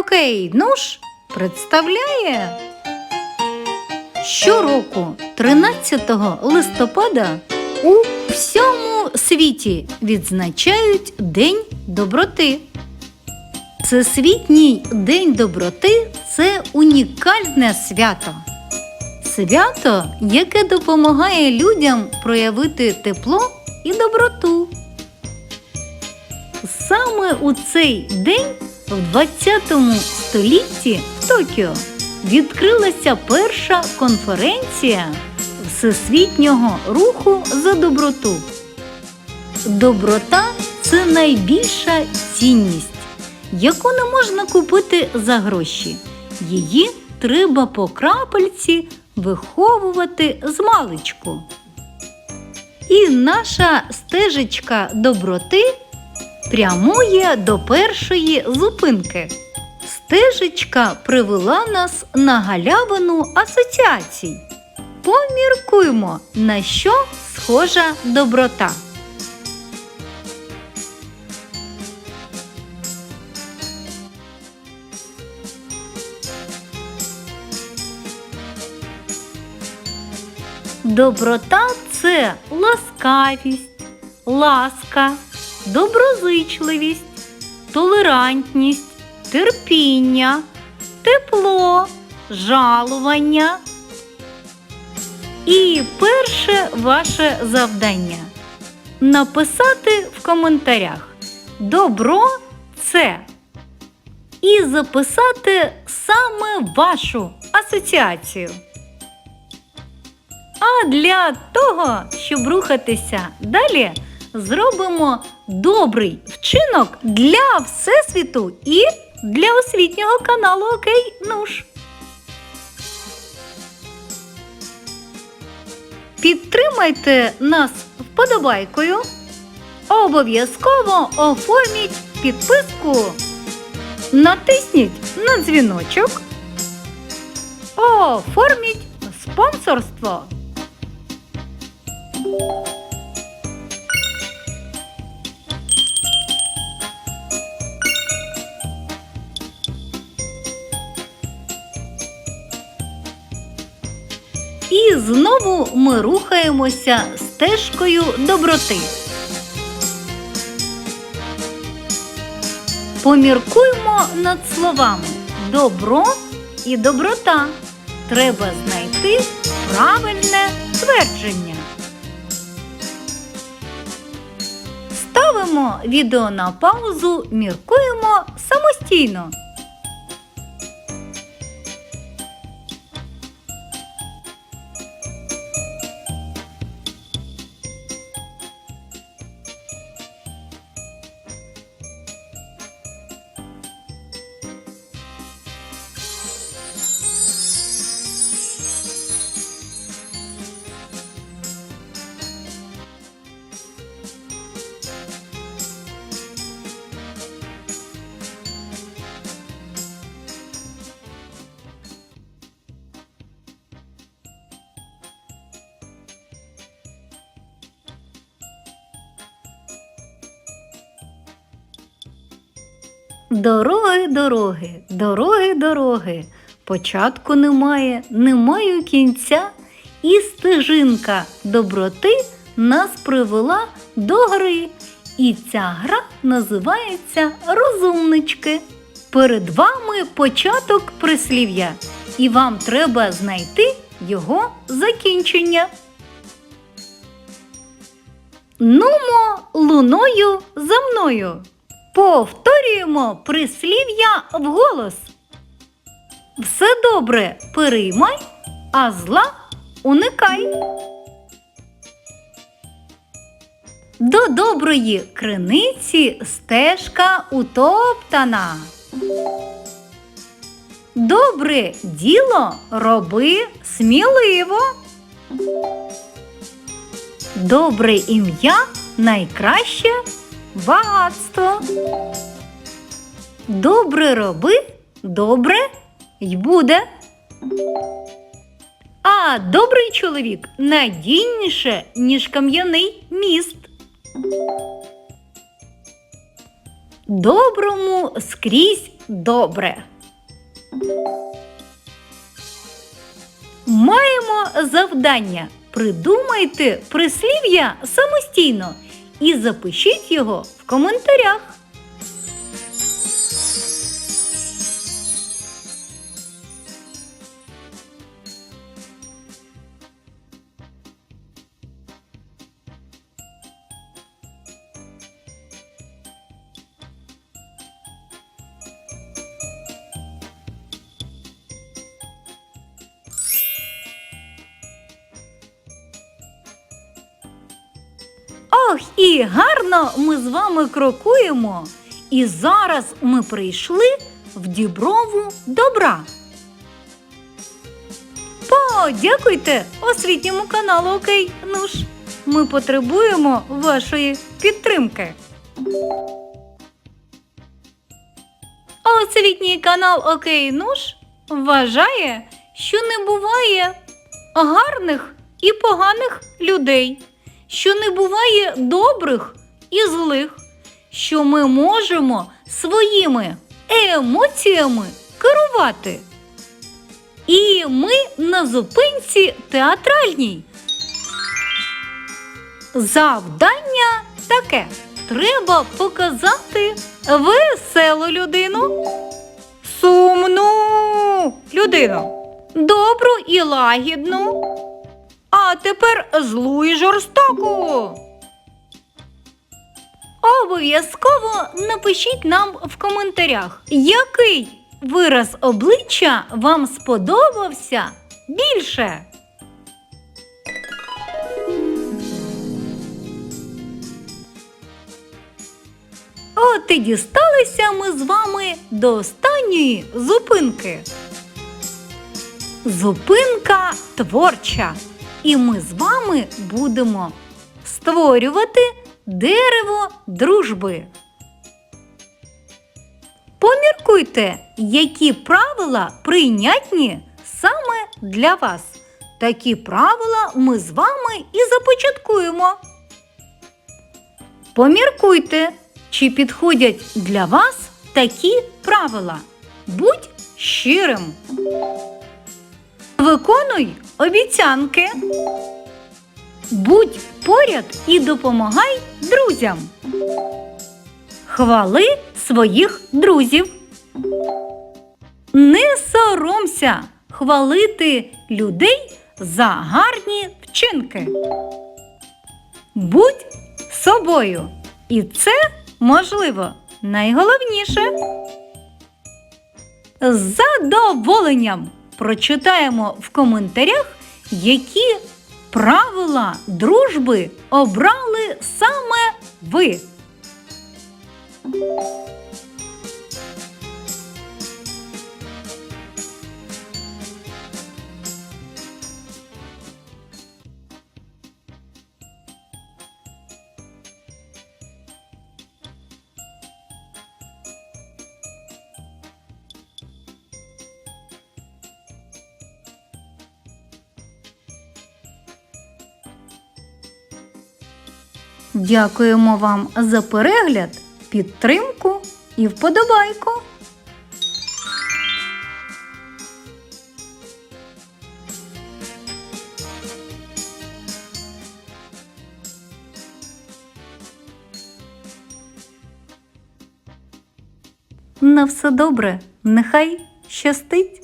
Окей, ну ж, представляє. Щороку, 13 листопада, у всьому світі відзначають День доброти. Всесвітній День доброти це унікальне свято. Свято, яке допомагає людям проявити тепло і доброту. Саме у цей день, в 20 столітті в Токіо, відкрилася перша конференція Всесвітнього руху за доброту. Доброта це найбільша цінність, яку не можна купити за гроші. Її треба по крапельці виховувати з маличку. І наша стежечка доброти прямує до першої зупинки. Стежечка привела нас на галявину асоціацій. Поміркуймо, на що схожа доброта. Доброта це ласкавість, ласка, доброзичливість, толерантність, терпіння, тепло, жалування. І перше ваше завдання написати в коментарях Добро це і записати саме вашу асоціацію. А для того, щоб рухатися далі, зробимо добрий вчинок для Всесвіту і для освітнього каналу Окей Нуш. Підтримайте нас вподобайкою. Обов'язково оформіть підписку. Натисніть на дзвіночок. Оформіть спонсорство. І знову ми рухаємося стежкою доброти. Поміркуймо над словами добро і доброта. Треба знайти правильне твердження. Ставимо відео на паузу, міркуємо самостійно. Дороги, дороги, дороги, дороги. Початку немає, немає кінця, і стежинка доброти нас привела до гри. І ця гра називається Розумнички. Перед вами початок прислів'я, і вам треба знайти його закінчення. Нумо луною за мною. Повторюємо прислів'я вголос. Все добре переймай, а зла уникай. До доброї криниці стежка утоптана. Добре діло роби сміливо. Добре ім'я найкраще багатство. Добре роби, добре й буде. А добрий чоловік надійніше, ніж кам'яний міст. Доброму скрізь добре. Маємо завдання. Придумайте прислів'я самостійно і запишіть його в коментарях. Ох, і гарно ми з вами крокуємо. І зараз ми прийшли в діброву добра. Подякуйте освітньому каналу Окей Нуш. Ми потребуємо вашої підтримки. Освітній канал Окей Нуш вважає, що не буває гарних і поганих людей, що не буває добрих і злих, що ми можемо своїми емоціями керувати. І ми на зупинці театральній. Завдання таке: треба показати веселу людину, сумну людину, добру і лагідну, а тепер злу і жорстоку. Обов'язково напишіть нам в коментарях, який вираз обличчя вам сподобався більше. От і дісталися ми з вами до останньої зупинки. Зупинка творча. І ми з вами будемо створювати дерево дружби. Поміркуйте, які правила прийнятні саме для вас. Такі правила ми з вами і започаткуємо. Поміркуйте, чи підходять для вас такі правила. Будь щирим. Виконуй обіцянки. Будь поряд і допомагай друзям. Хвали своїх друзів. Не соромся хвалити людей за гарні вчинки. Будь собою. І це можливо найголовніше. З задоволенням прочитаємо в коментарях, які правила дружби обрали саме ви. Дякуємо вам за перегляд, підтримку і вподобайку. На все добре, нехай щастить!